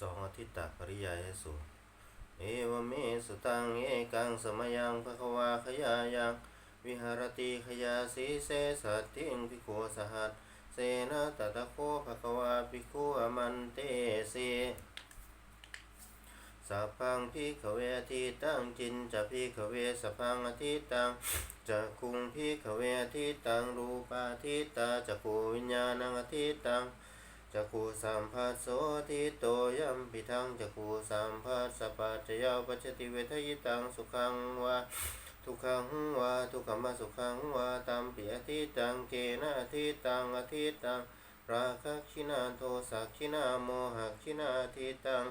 สองอาทิตตปริยายสูตรเอวเมสุตังเอกังสมยังภควาขยายังวิหารติขยาสีเสสัตติงพิโคสหัสเสนาตตะโคภควาภิกขุอมันเตเสสัพพังพิขเวทิตังจินจะพิขเวสัพพังอทิตังจะคุงพิขเวทิตังรูปาทิตาจะกูวิญญาณังอทิตัง จักขูสัมภัสโสทิโตยัมปิทังจักขูสัมภัสสะปัจจยาปัจจติเวทยิตังสุขังวาทุกขังวาทุกขมาสุขังวาตัมปิอธิตังเกนะอธิตังอธิตังราคะขินาโทสักขินาโมหะขินาอธิตัง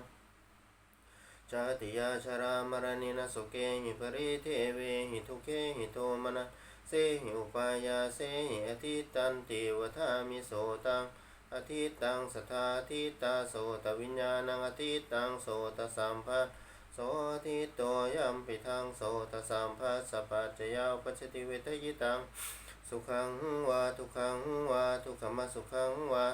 ชาติยาชรามรณินะสุเกหิปริเทเวหิทุเกหิโทมนะเสหิอุปายาเสหิอธิตันติวทามิโสตัง อธิตังสทธาทิตาโสตวิญญาณังอธิตังโสตสัมภัสโสทิโตยัมปิทังโสตสัมภัสปัจจยาปัจจติเวทยิตังสุขังวาทุขังวาทุขมสุขังวา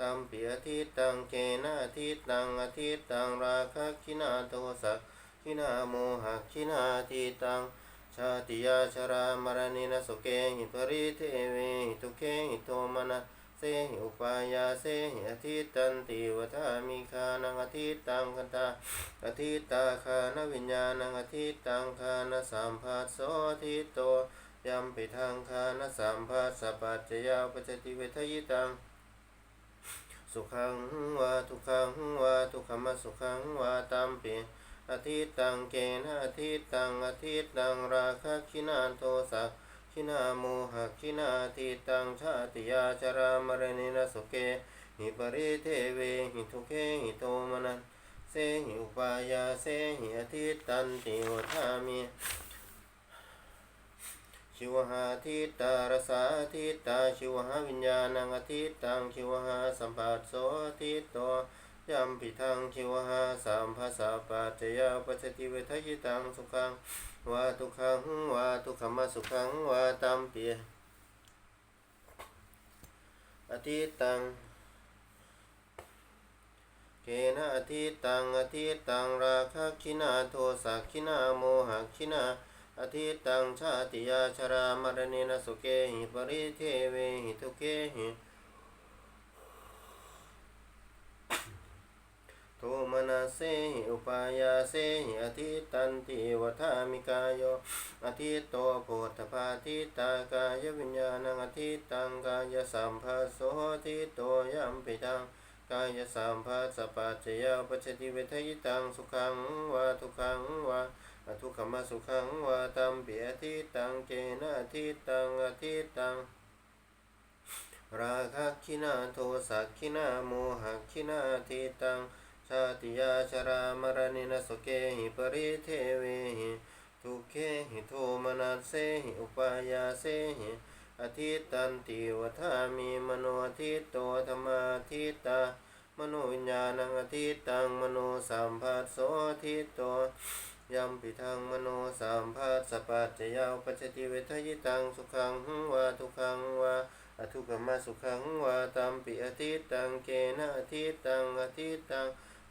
ตัมปิอธิตังเกนะอธิตังอธิตังราคะขินาโทสักขินาโมหะขินาทิตังชาติยาชรามรณินสุเกหิปริเทเวหิทุเกหิโทมนะ เสหิอุปายาเสหิอธิตันติวทามิคานังอธิตังคันตาอธิตาคานวิญญาณังอธิตังคานสัมภัสโสทิโตยัมปิทางคานสัมภัสสะปัจจยาปัจจติเวทยิตังสุขังวาทุขังวาทุขมสุขังวาตัมปิอธิตังเกนะอธิตังอธิตังราคะขินาโทสัก ขินาโมหะขินาทิตังชาติยาชรามรณินสุเกหิปริเทเวหิทุเกหิโทมนันเสหิอุปายาเสหิอธิตันติวทามิชิวหาทิตารสาทิตาชิวหาวิญญาณังอธิตังชิวหาสัมปัสโสทิโตยัมปิทังชิวหาสัมภาสาปัจจยาปัจจติเวทยิตังสุขัง วาทุกขังวาทุกขมาสุขังวาตัมเปียอธิตังเกนะอธิตังอธิตังราคะขินาโทสักขินาโมหะขินาอธิตังชาติยาชรามรณินสุเกหิปริเทเวหิทุเกหิ โทมนาเสหิอุปายาเสหิอธิตันติวัฏามิกายโยอธิโตโพธพาทิตากายวิญญาณังอธิตังกายสัมภัสโสทิโตยัมปิตังกายสัมภัสสะปัจจยาปัจจติเวทยิตังสุขังวาทุขังวาอทุกขมสุขังวาตัมเปิอธิตังเจนะอธิตังอธิตังราคะขินาโทสักขินาโมหะขินาทิตัง ชาติยาชรามรณินสุเกหิปริเทเวหิทุเกหิโทมนัสเสหิอุปายาเสหิอธิตันติวทามิมโนอธิโตธรรมาทิตามโนวิญญาณังอธิตังมโนสัมภัสโสทิตโตยัมปิทังมโนสัมภัสสะปัจจยาวปัจจติเวทยิตังสุขังวาทุขังวาอทุกขมาสุขังวาตัมปิอธิตังเกนะอธิตังอธิตัง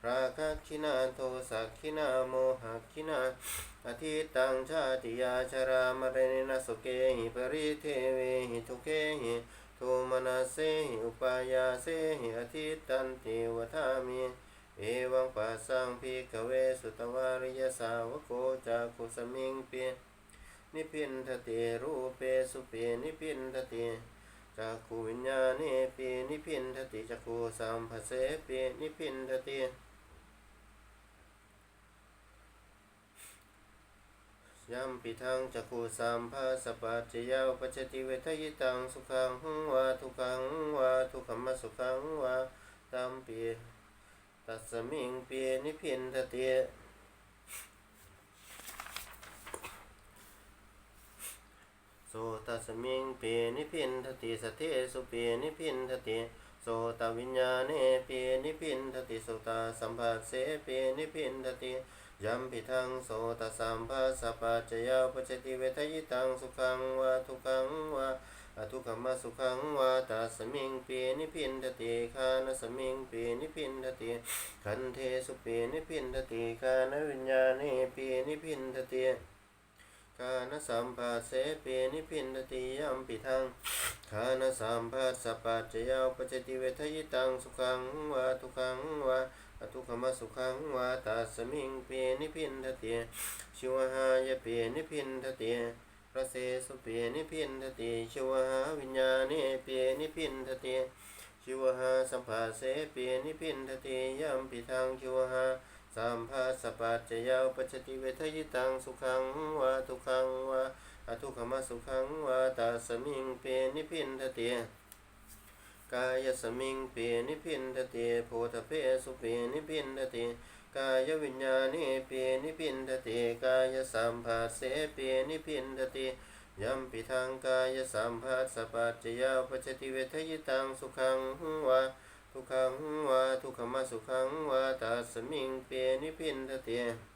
ราคะขินาโทสักขินาโมหะขินาอธิตังชาติยาชรามรณนสุเกหิปริเทเวหิทุเกหิโทมนาเสหิอุปายาเสหิอธิตันติวทามิเอวังปัสสังพิกเวสุตวาริยสาวโกจากขุสมิงเปียนิพินทติรูเปสุเปนิพินทติจักขูวิญญาณเปีนิพินทติจักขูสัมภเสเปีนิพินทติ ยัมปิทังจักูสัมภาสปัจจยาวปัจจติเวทยิตังสุขังวาทุกขังวาทุกขมสุขังวาตัมปีตัสมิงเปีนิพินทเติโสตัสมิงเปนิพินทติสเทสุเปนิพินทติโสตวิญญาเนเปนิพินทติโสตสัมภาสเสเปนิพินทติ ยัมปิทังโสตสัมภาสปัจจยาปจติเวทยิตังสุขังวาทุกขังวาอทุกขมสุขังวาตาสมิงปีนิพินทติคานสมิงปีนิพินทติคันเทสุปีนิพินทติคานวิญญาณปีนิพินทติคานสัมปัสเสปีนิพินทติยัมปิทังคานสัมปัสปัจจยาปจติเวทยิตังสุขังวาทุกขังวา ทุกขมสุขังวาตาสมิงเปนิพินทติชิวหายเปนิพินทติพระเสสุเปนิพินทติชิวหาวิญญาณเปนิพินทติชิวหาสัมภาเสเปนิพินทติยัมปิทังชิวหาสัมภาสปัจจยาวปัจจติเวทยิตังสุขังวาทุกขังวาอทุกขมสุขังวาตาสมิงเปนิพินทติ กายสมิงเปีนิพินทติโพธเพสุเปีนิพินทติกายวิญญาณิเปีนิพินทติกายสัมภาเสเปีนิพินทติยัมปิทางกายสัมภาสปัจจยาปัจจติเวทยิตังสุขังวาทุขังวาทุขมสุขังวาตาสมิงเปีนิพินทติ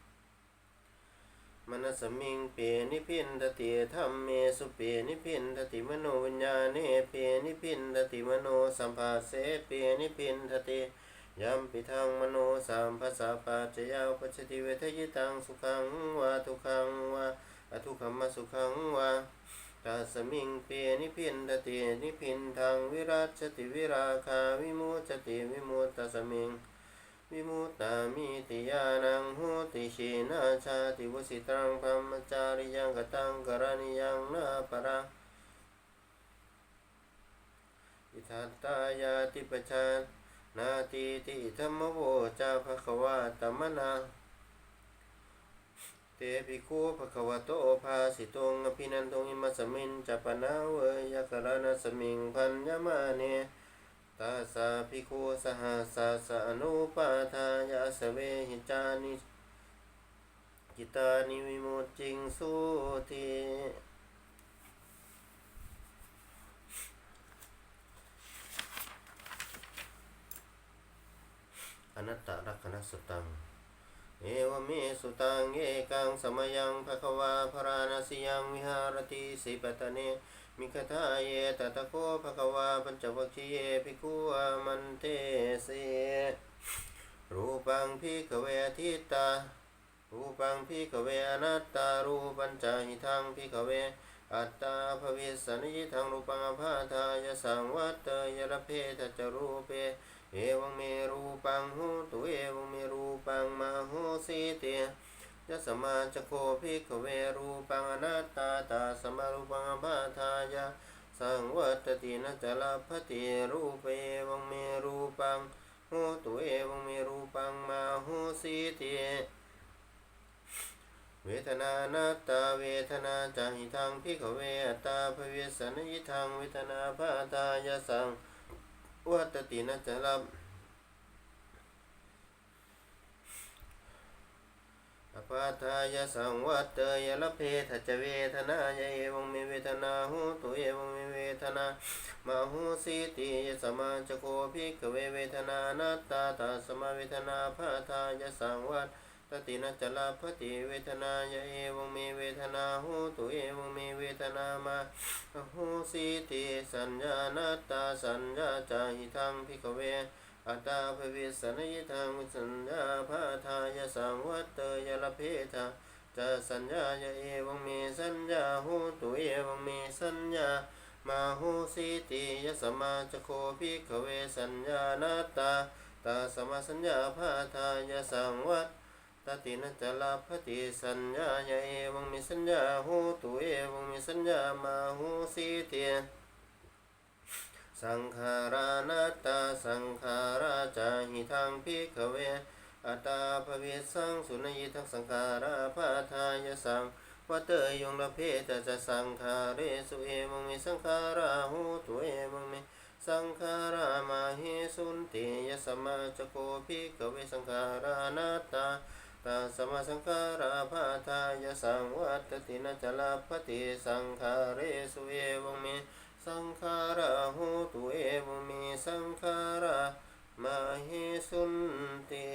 นสมิงเปีนิพินทติธรรมเมสุเปีนิพินทติมโนวิญญาณเปีนิพินทติมโนสัมภาเสเปีนิพินทติยัมปิทังมโนสัมภาสะปัจจยาปัจจติเวทยิตังสุขังวาทุขังวาอทุขมสุขังวาตาสมิงเปีนิพินทตินิพินทางวิราชติวิราคาวิมุจติวิมุตตสมิง วิมุตตามิติยานังโหติชีนาชาติวสิตังพรมจาริยังกตังกรณียังนาปรังอิทัตตายาติปชานาติติธรรมโวจาภควาตมนาเตปิโคภควโตภาสิตงอภินันทงอิมัสมินจัปนาเวยกรณสมิงพันยมาเน ตาสาภิโคสหัสสะสะอนุปาทายาสเวหิจานิจิตานิวิมุตติงสุติอนัตตลักขณสุตัง เอวเมสุตังเอกังสมยังภควาพราณสิยังวิหารติสิปตเน มิคทาเยตตะโคภะควาปัญจวัคคีเยภิกขุอามันเตเสรูปังพิกเวทิตา รูปังพิกเวอนัตตา รูปัญจหิทังพิกเว อัตตาภวิสนิทังรูปังอภาทายสังวัตเตยระเพทจรูเป เอวังเมรูปังหูตุเอวังเมรูปังมาหูสีเต ยะสมาจโคภิกขเวรูปังอนัตตาตาสมารูปังบาทายะสังวัตตินะจลพติรูปเอวังเมรูปังหูตุเอวังเมรูปังมาหูสีเตเวทนานาตาเวทนาจาหิทังพิกขเวอัตตาภเวสนยิทังเวทนาภาตายะสังวัตตินะจะรับอ ปาทายสังวัตเตยละเพทจเวทนายเอวงมีเวทนาหูตุเอวงมีเวทนามาหูสีติยสมาจโคภิกเวเวทนานัตตาตาสมาเวทนาภาทายสังวัตตตินจลาภติเวทนายเอวงมีเวทนาหูตุเอวงมีเวทนามาหูสีติสัญญานัตตาสัญญาจาหิทังพิกเว อัตตาภวิสนยิทังสัญญาภาทายสังวัตเตยละเพทาจะสัญญายเอวังมีสัญญาหูตุเอวังมีสัญญามาหูสีติยสมาจโคพิกเวสัญญานัตาตาสมาสัญญาภาทายสังวัตตตินจลาภติสัญญาเอวังมีสัญญาหูตุเอวังมีสัญญามาหูสีเตีย สังขารานัตตาสังขาราจาหิทังพิกเว อัตตาภเวสังสุนยิทังสังขาราภาทายสังวัตเตยยงละเพตจะสังขาเรสุเอวังมีสังขาราหูตุเอวังมีสังขารามาหิสุนติยสมาจโคภิกเวสังขารานัตตาตาสมาสังขาราภาทายสังวัตตินจลาภติสังขาเรสุเอวังมีสังขาราหู วเมสังขาระมาเฮสุนติ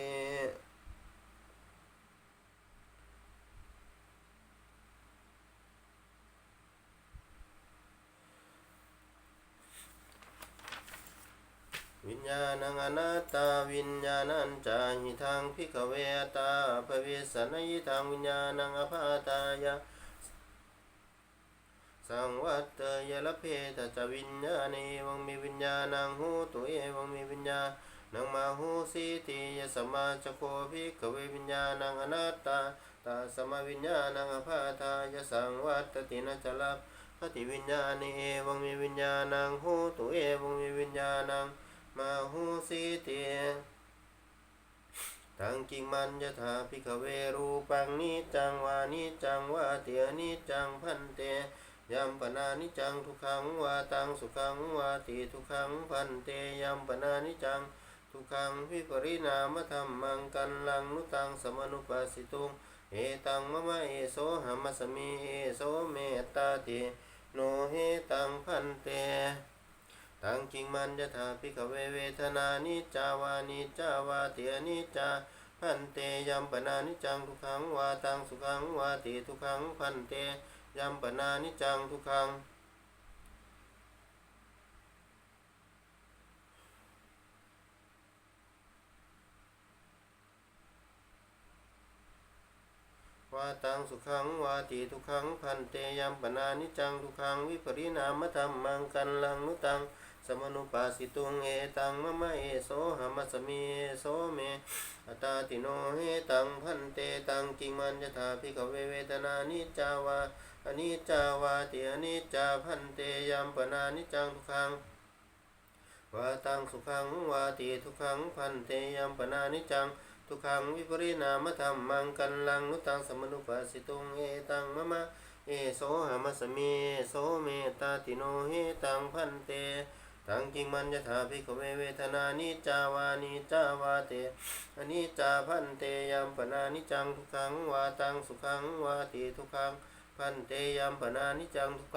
วิญญาณังอนัตตาวิญญาณัญจาหิทางพิกเวตาภเวสนยิทางวิญญาณังอภาตายา สังวัตเตยละเพทจวิญญาณเอวังมีวิญญาณังหูตุเอวังมีวิญญาณังมาหูสีติยสมาจโคภิกขเววิญญาณังอนัตตาตาสมาวิญญาณังอภาทายสังวัตตินะจลับปฏิวิญญาณีเอวังมีวิญญาณังหูตุเอวังมีวิญญาณังมาหูสีติตังกิมันยถาภิกขเวรูปังนิจังวานิจังวาเตียนิจังพันเต ยัมปนานิจังทุกขังวาตังสุขังวาติทุกขังพันเตยัมปนานิจังทุกขังวิปริณามธรรมังกันลังนุตังสมนุปัสสิตุงเอตังมะมะเอโสหัมมะสมิเอโสเมตตาติโนเฮตังพันเตตังกิงมันยะถาภิกเวเวทนานิจาวานิจาวาเตียนิจาพันเตยัมปนานิจังทุกขังวาตังสุขังวาติทุกขังพันเต ยัมปนานิจังทุกขังวาตังสุขังวาติทุกขังพันเตยัมปนานิจังทุกขังวิปริณามธรรมังกันลังนุตังสมนุปัสสิตุงเอตังมะมะเอโสหมมะสมิเอโสเมอัตตาติโนเฮตังพันเตตังกิงมันยถาภิกขเวเวทนานิจาวา อนิจจาวาติอนิจจาพันเตยัมปนานิจังทุกขังวาตังสุขังวาติทุกขังพันเตยัมปนานิจังทุกขังวิปริณามธรรมังกันลังนุตังสมนุปัสสิตุงเอตังมะมะเอโสหมัสเอโสเมตาติโนเฮตังพันเตตังกิงมันยถาภิกขเวเวทนานิจาวานิจาวาเตอนิจจาพันเตยัมปนานิจังทุกขังวาตังสุขังวาติทุกขัง พันเตยัมปนานิจังทุกข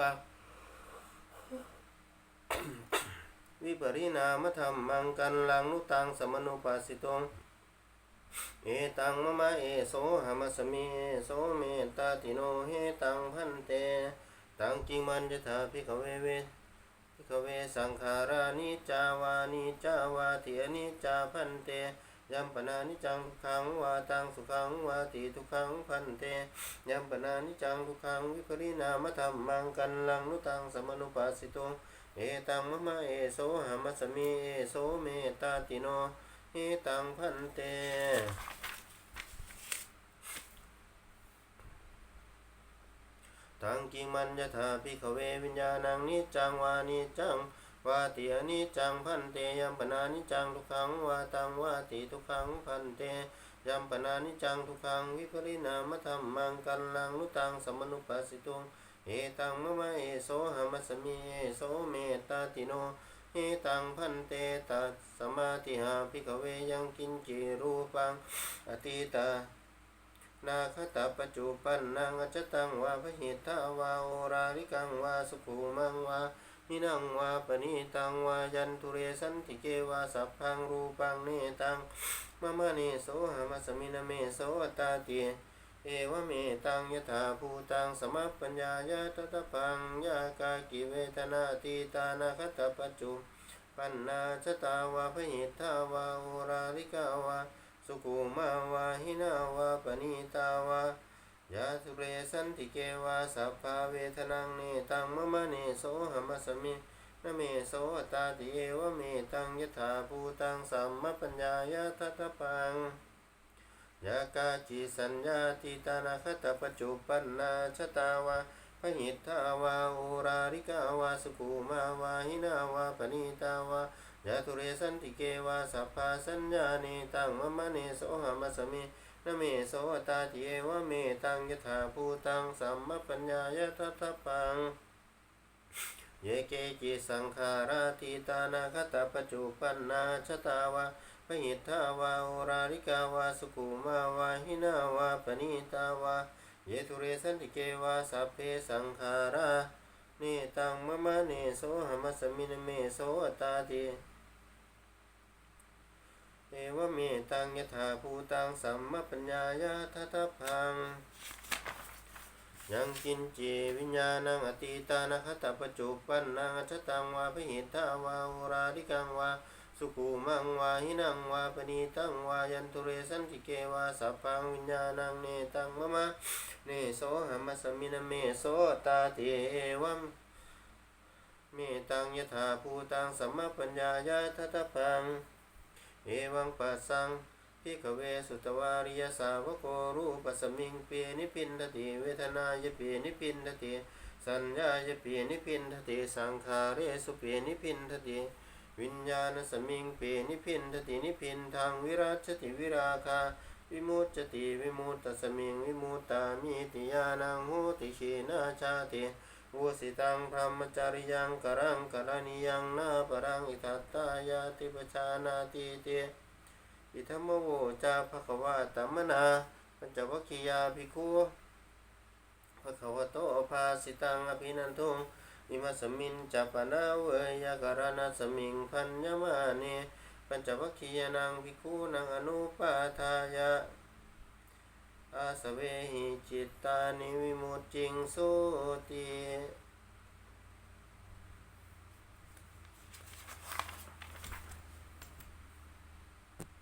วิปริณามธรรมังกันลังนุตังสมนุปัสสิตงเอตังมะมะเอโสหมัสมิเอโสเมตตาติโนเฮตังพันเต ตังกิงมันยถาภิกเวเวภิกเวสังขารานิจาวานิจาวาเทียนิจาพันเต ยัมปนานิจังทุกขังวาตังสุขังวาติทุกขังพันเตยัมปนานิจังทุกขังวิปริณามธรรมังกันลังนุตังสมนุปัสสิตุเอตังมะมะเอโสหามัสมิเอโสเมตตาติโนเอตังพันเตตังกิมันยถาภิกขเววิญญาณังนิจังวานิจัง วาติอนิจจังพันเตยัมปนานิจังทุกขังวาตังวาติทุกขังพันเตยัมปนานิจังทุกขังวิปริณามธรรมังกันลังนุตังสมนุปัสสิตุงเอตังมะมะเอโสหมัสมิเอโสเมตตาติโนเอตังพันเตตัสสมาธิหาภิกเวยังกินจิรูปังอติตานาคตาปจุปันนังอจตังวาพหิตาวาโอราลิกังวาสุขุมังวา มินังวาปณิตังวายันตุเรสันติเกวาสัพพังรูปังเนตังมะมะเนโสหมัสมินเมโสตาติเอวเมตังยถาภูตังสมัปปัญญายาตตะปังยากากิเวทนาตีตานาคตปัจจุปันนาชตาวาพหิทาวาโอราลิกาวาสุขุมาวาหินาวาปณิตาวา ยาสุเรสันติเกวาสัพพาเวทนังเนตังมะมะเนโสหมัสมินเมโสตาติเอวเมตังยถาภูตังสัมมปัญญายาทัตปังยากาจิสัญญาติตานาคตปัจจุปันนาชตาวาพหิทธาวาโอราริกาวาสุขุมาวาหินาวาปณิตาวายะตุเรสันติเกวาสัพพาสัญญาเนตังมะมะเนโสหมัสมิ นเมโสตาติเอวเมตังยถาภูตังสัมมปัญญายะทัตปัง เยเกจิสังขาราติตานาคตาปจุปันนาชตาวาพหิทธาวาโอราริกาวาสุขุมาวาหินาวาปณิตาวาเยตุเรสันติเกวาสัพเพสังขาราเนตังมะมะเนโสหมัสมินเมโสตาติเอ วเมตังยถาภูตังสัมมปัญญายาทัตพังยังกินเจวิญญาณังอติตานะคตปัจจุปันนังอจตังวาพหิตาวาอุราริกังวาสุขูมังวาหินังวาปณีตังวายันตุเรสันติเกวาสัพพังวิญญาณังเนตังมะมะเนโสหมมะสมินะเมโสตาเตเอวัมเมตังยถาภูตังสัมมาปัญญายาทัตพัง เอวังปัสสังพิกเวสุตวาริยสาวโกรูปสมิงเปียนิพินทติเวทนายเปียนิพินทติสัญญายเปียนิพินทติสังขาเรสุเปียนิพินทติวิญญาณสมิงเปียนิพินทตินิพินทางวิราชติวิราคาวิมุตจติวิมุตตสมิงวิมุตตามิติยานังโหติขีนาชาติ วุสิตังพรหมจาริยังกรังกรณียังนาปรังอิทัตตายาติปชานาติเตอิธรรมโวจาภควาตัมมนาปัญจวัคคียาภิกขุภควโตภาสิตังอภินันทุงอิมัสมินจัปนาเวยากรณาสมิงพันยมาเนปัญจวัคคียานังภิกขุนังอนุปาทายะ อาสเวหิจิตตานิวิมุตจิงโสติ